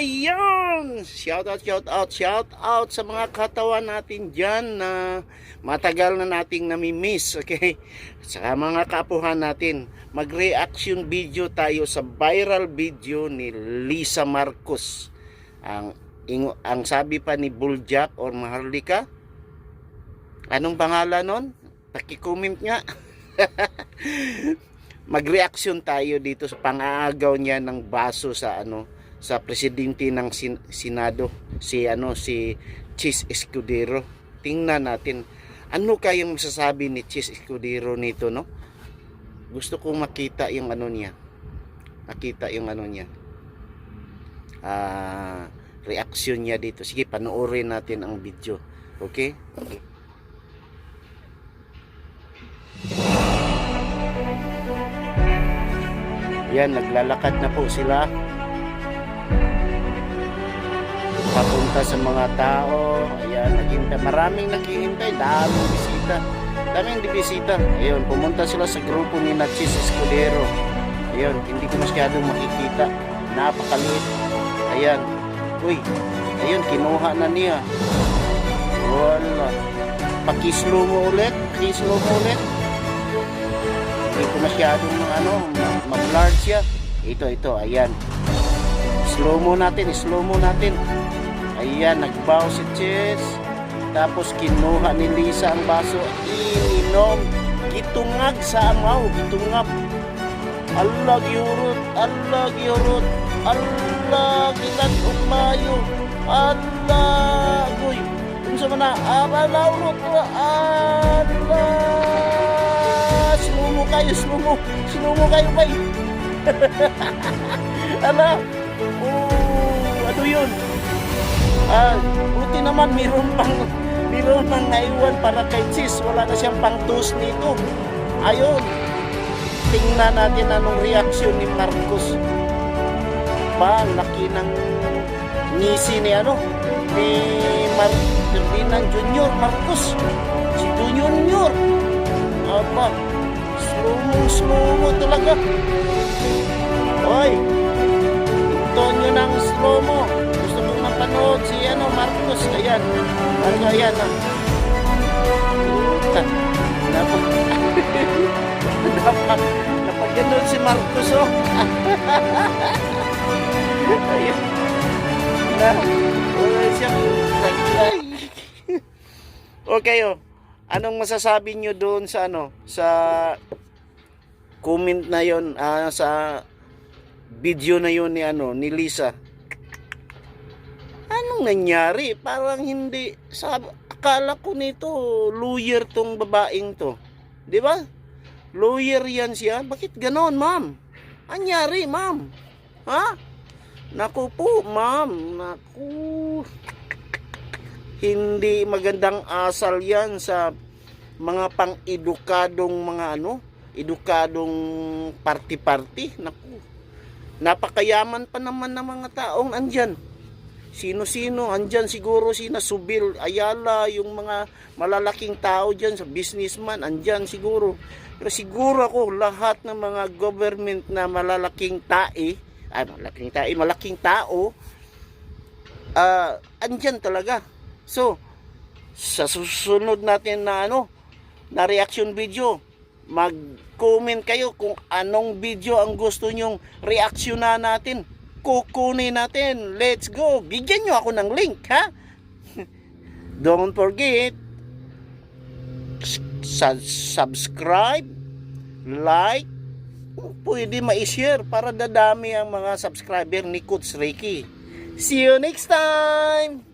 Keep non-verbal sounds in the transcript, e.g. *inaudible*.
Ayun! Shout out, shout out, shout out sa mga katawan natin dyan na matagal na nating namimiss, okay? Sa mga kapuhan natin, mag-reaction video tayo sa viral video ni Lisa Marcos. Ang, ing, ang sabi pa ni Buljak or Maharlika, anong pangalan nun? Paki-comment nga. *laughs* Mag-reaction tayo dito sa pang-aagaw niya ng baso sa ano, sa presidente ng sin- Senado si ano si Chis Escudero. Tingnan natin ano kayang masasabi ni Chis Escudero nito no? Gusto kong makita yung ano niya. Makita yung ano niya. Ah, reaction niya dito. Sige, panoorin natin ang video. Okay? Yan, naglalakad na po sila. Papunta sa mga tao. Ayan, naghintay. Maraming naghihintay. Daming bisita. Daming bisita. Ayun, pumunta sila sa grupo ni Nachis Escudero. Ayun, hindi ko masyadong makikita. Napakaliit. Ayan. Uy, ayun, kinuha na niya. Wala. Pakislo mo ulit. Pakislo mo ulit. Hindi ko masyadong ano, ma- ma-blurred siya. Ito, ito, ayan. Slow mo natin, slow mo natin. Ayan, nagbaw si Chess. Tapos kinuha ni Lisa ang baso. Ininom. Gitungag sa amaw. Gitungag. Allah giurot. Allah giurot. Allah gilan umayo. Allah. Uy. Kung sa mana. Allah urot. Allah. Slow mo kayo. Slow mo. Slow mo kayo bay. *laughs* Ala. Oh, ano yun? Ah, buti naman mayroon pang *laughs* mayroon pang naiwan para kay Sis. Wala na siyang pangtus nito. Ayun. Tingnan natin anong reaksyon ni Marcos. Ba, laki ng ngisi ni ano? Ni Mar Ferdinand Junior Marcos. Si Junior. Aba, slow mo, slow mo talaga. Oy, ito nyo ng slow mo. Mapanood si ano, Marcos. Ayan. Marco, ayan. Ah. Puta. Dapat. dapat. Dapat si Marcos, oh. *laughs* ayan. Na. Wala siyang taglay. *laughs* okay, oh. Anong masasabi nyo doon sa ano? Sa comment na yon ah, sa video na yun ni ano ni Lisa anong nangyari? Parang hindi sab akala ko nito lawyer tong babaeng to. Di ba? Lawyer yan siya. Bakit ganon ma'am? Anyari ma'am? Ha? Naku po ma'am. Naku. Hindi magandang asal yan sa mga pang-edukadong mga ano edukadong party-party. Naku. Napakayaman pa naman ng mga taong andyan. Sino-sino, andyan siguro sina Subil, Ayala, yung mga malalaking tao dyan sa businessman, andyan siguro. Pero siguro ako, lahat ng mga government na malalaking tae, ay malaking tae, malaking tao, ah andyan talaga. So, sa susunod natin na ano, na reaction video, mag-comment kayo kung anong video ang gusto nyong reaksyonan natin. Kukunin natin. Let's go. Bigyan nyo ako ng link, ha? *laughs* Don't forget, subscribe, like, pwede ma-share para dadami ang mga subscriber ni Coach Ricky. See you next time!